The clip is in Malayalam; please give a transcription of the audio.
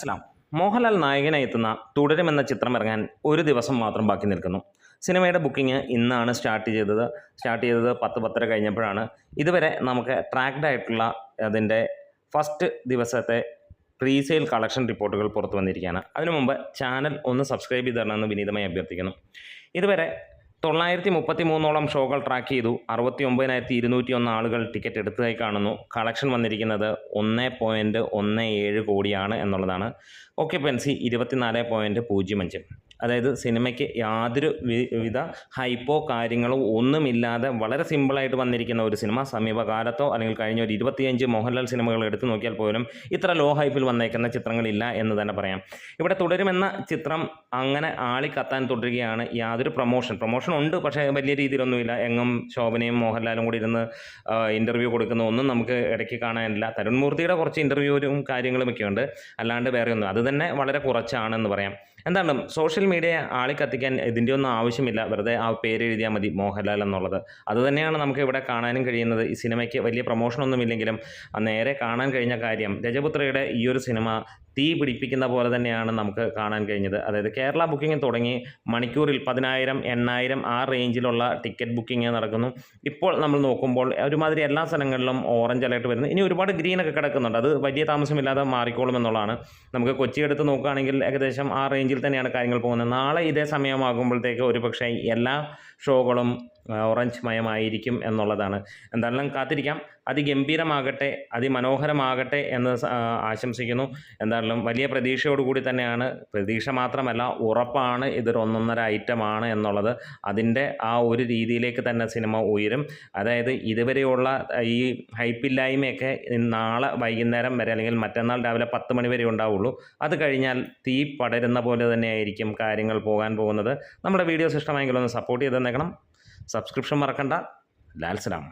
അസ്ലാം മോഹൻലാൽ നായകനായി എത്തുന്ന തുടരും എന്ന ചിത്രം ഇറങ്ങാൻ ഒരു ദിവസം മാത്രം ബാക്കി നിൽക്കുന്നു. സിനിമയുടെ ബുക്കിംഗ് ഇന്നാണ് സ്റ്റാർട്ട് ചെയ്തത്. സ്റ്റാർട്ട് ചെയ്തത് പത്ത് പത്തര കഴിഞ്ഞപ്പോഴാണ്. ഇതുവരെ നമുക്ക് ട്രാക്ഡ് ആയിട്ടുള്ള അതിന്റെ ഫസ്റ്റ് ദിവസത്തെ പ്രീസെയിൽ കളക്ഷൻ റിപ്പോർട്ടുകൾ പുറത്തു വന്നിരിക്കുകയാണ്. അതിനു മുമ്പ് ചാനൽ ഒന്ന് സബ്സ്ക്രൈബ് ചെയ്ത് തരണമെന്ന് വിനീതമായി അഭ്യർത്ഥിക്കുന്നു. ഇതുവരെ തൊള്ളായിരത്തി മുപ്പത്തി മൂന്നോളം ഷോകൾ ട്രാക്ക് ചെയ്തു. അറുപത്തി ഒമ്പതിനായിരത്തി ഇരുന്നൂറ്റി ഒന്ന് ആളുകൾ ടിക്കറ്റ് എടുത്തതായി കാണുന്നു. കളക്ഷൻ വന്നിരിക്കുന്നത് ഒന്ന് പോയിന്റ് ഒന്ന് ഏഴ് കോടിയാണ് എന്നുള്ളതാണ്. ഓക്കെ പെൻസി ഇരുപത്തിനാല് പോയിന്റ് പൂജ്യം അഞ്ച്. അതായത് സിനിമയ്ക്ക് യാതൊരു വിധ ഹൈപ്പോ കാര്യങ്ങളോ ഒന്നുമില്ലാതെ വളരെ സിമ്പിളായിട്ട് വന്നിരിക്കുന്ന ഒരു സിനിമ സമീപകാലത്തോ അല്ലെങ്കിൽ കഴിഞ്ഞ ഒരു ഇരുപത്തിയഞ്ച് മോഹൻലാൽ സിനിമകൾ എടുത്തു നോക്കിയാൽ പോലും ഇത്ര ലോ ഹൈപ്പിൽ വന്നേക്കുന്ന ചിത്രങ്ങളില്ല എന്ന് തന്നെ പറയാം. ഇവിടെ തുടരുമെന്ന ചിത്രം അങ്ങനെ ആളിക്കത്താൻ തുടരുകയാണ് യാതൊരു പ്രൊമോഷൻ പ്രൊമോഷൻ ഉണ്ട് പക്ഷേ വലിയ രീതിയിലൊന്നുമില്ല. എങ്ങും ശോഭനയും മോഹൻലാലും കൂടി ഇരുന്ന് ഇന്റർവ്യൂ കൊടുക്കുന്ന ഒന്നും നമുക്ക് ഇടയ്ക്ക് കാണാനില്ല. തരുൺമൂർത്തിയുടെ കുറച്ച് ഇന്റർവ്യൂവും കാര്യങ്ങളുമൊക്കെ ഉണ്ട് അല്ലാണ്ട് വേറെ ഒന്നും അത് തന്നെ വളരെ കുറച്ചാണെന്ന് പറയാം. എന്താണ് സോഷ്യൽ മീഡിയ ആളിക്കത്തിക്കാൻ ഇതിന്റെ ഒന്നും ആവശ്യമില്ല. വെറുതെ ആ പേര് എഴുതിയാൽ മതി മോഹൻലാൽ എന്നുള്ളത്. അതുതന്നെയാണ് നമുക്ക് ഇവിടെ കാണാനും കഴിയുന്നത്. ഈ സിനിമയ്ക്ക് വലിയ പ്രൊമോഷനൊന്നുമില്ലെങ്കിലും നേരെ കാണാൻ കഴിഞ്ഞ കാര്യം രജപുത്രയുടെ ഈ ഒരു സിനിമ തീ പിടിപ്പിക്കുന്ന പോലെ തന്നെയാണ് നമുക്ക് കാണാൻ കഴിഞ്ഞത്. അതായത് കേരള ബുക്കിംഗ് തുടങ്ങി മണിക്കൂറിൽ പതിനായിരം എണ്ണായിരം ആ റേഞ്ചിലുള്ള ടിക്കറ്റ് ബുക്കിംഗ് നടക്കുന്നു. ഇപ്പോൾ നമ്മൾ നോക്കുമ്പോൾ ഒരുമാതിരി എല്ലാ സ്ഥലങ്ങളിലും ഓറഞ്ച് അലേർട്ട് വരുന്നു. ഇനി ഒരുപാട് ഗ്രീൻ ഒക്കെ കിടക്കുന്നുണ്ട്. അത് വലിയ താമസമില്ലാതെ മാറിക്കോളും എന്നുള്ളതാണ്. നമുക്ക് കൊച്ചി എടുത്ത് നോക്കുകയാണെങ്കിൽ ഏകദേശം ആ റേഞ്ചിൽ തന്നെയാണ് കാര്യങ്ങൾ പോകുന്നത്. നാളെ ഇതേ സമയമാകുമ്പോഴത്തേക്ക് ഒരുപക്ഷെ എല്ലാ ഷോകളും ഓറഞ്ച് മയമായിരിക്കും എന്നുള്ളതാണ്. എന്തായാലും കാത്തിരിക്കാം. അതിഗംഭീരമാകട്ടെ അതിമനോഹരമാകട്ടെ എന്ന് ആശംസിക്കുന്നു. എന്തായാലും വലിയ പ്രതീക്ഷയോടുകൂടി തന്നെയാണ്. പ്രതീക്ഷ മാത്രമല്ല ഉറപ്പാണ് ഇതൊരു ഒന്നൊന്നര ഐറ്റമാണ് എന്നുള്ളത്. അതിന്റെ ആ ഒരു രീതിയിലേക്ക് തന്നെ സിനിമ ഉയരും. അതായത് ഇതുവരെയുള്ള ഈ ഹൈപ്പില്ലായ്മയൊക്കെ നാളെ വൈകുന്നേരം വരെ അല്ലെങ്കിൽ മറ്റന്നാൾ രാവിലെ പത്ത് മണി വരെ ഉണ്ടാവുള്ളൂ. അത് കഴിഞ്ഞാൽ തീ പടരുന്ന പോലെ തന്നെയായിരിക്കും കാര്യങ്ങൾ പോകാൻ പോകുന്നത്. നമ്മുടെ വീഡിയോസ് ഇഷ്ടമായെങ്കിൽ ഒന്ന് സപ്പോർട്ട് ചെയ്ത് തന്നേക്കണം. സബ്സ്ക്രിപ്ഷൻ മറക്കണ്ട. ലാൽസലാം